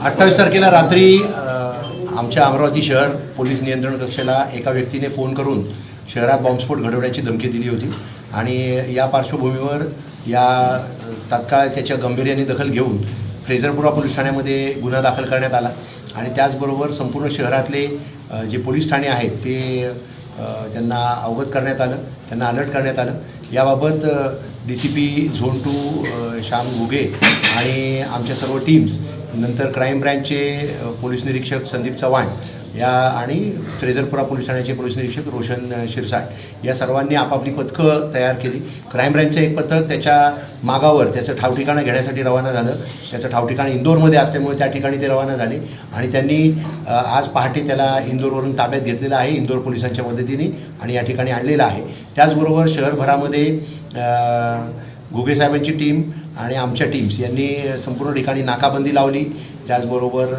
अठ्ठावीस तारखेला रात्री आमच्या अमरावती शहर पोलीस नियंत्रण कक्षाला एका व्यक्तीने फोन करून शहरात बॉम्बस्फोट घडवण्याची धमकी दिली होती आणि या पार्श्वभूमीवर या तात्काळ त्याच्या गंभीर्याने दखल घेऊन फ्रेझरपुरा पोलीस ठाण्यामध्ये गुन्हा दाखल करण्यात आला. आणि त्याचबरोबर संपूर्ण शहरातले जे पोलीस ठाणे आहेत ते त्यांना अवगत करण्यात आलं त्यांना अलर्ट करण्यात आलं. याबाबत D C P zone two Shyam Ghuge आणि आमच्या सर्व टीम्स नंतर क्राईम ब्रँचचे पोलीस निरीक्षक संदीप चव्हाण या आणि फ्रेझरपुरा पोलीस ठाण्याचे पोलीस निरीक्षक रोशन शिरसाट या सर्वांनी आपापली पथकं तयार केली. क्राईम ब्रँचचं एक पथक त्याच्या मागावर त्याचं ठावठिकाणं घेण्यासाठी रवाना झालं. त्याचं ठावठिकाण इंदोरमध्ये असल्यामुळे त्या ठिकाणी ते रवाना झाले. आणि त्यांनी आज पहाटे त्याला इंदोरवरून ताब्यात घेतलेलं आहे इंदोर पोलिसांच्या मदतीने आणि या ठिकाणी आणलेलं आहे. त्याचबरोबर शहरभरामध्ये घुगे साहेबांची टीम आणि आमच्या टीम्स यांनी संपूर्ण ठिकाणी नाकाबंदी लावली. त्याचबरोबर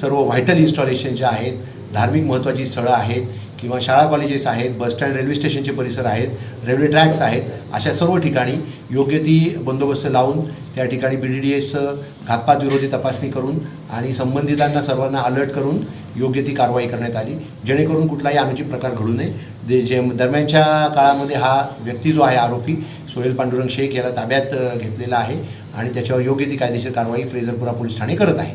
सर्व व्हायटल इन्स्टॉलेशन जे आहेत धार्मिक महत्त्वाची स्थळं आहेत किंवा शाळा कॉलेजेस आहेत बसस्टँड रेल्वे स्टेशनचे परिसर आहेत रेल्वे ट्रॅक्स आहेत अशा सर्व ठिकाणी योग्य ती बंदोबस्त लावून त्या ठिकाणी बी डी डी एसचं घातपात विरोधी तपासणी करून आणि संबंधितांना सर्वांना अलर्ट करून योग्य ती कारवाई करण्यात आली. जेणेकरून कुठलाही अनुचित प्रकार घडू नये. जे जे दरम्यानच्या काळामध्ये हा व्यक्ती जो आहे आरोपी सोहेल पांडुरंग शेख याला ताब्यात घेतलेला आहे. आणि त्याच्यावर योग्य ती कायदेशीर कारवाई फ्रेझरपुरा पोलीस ठाणे करत आहे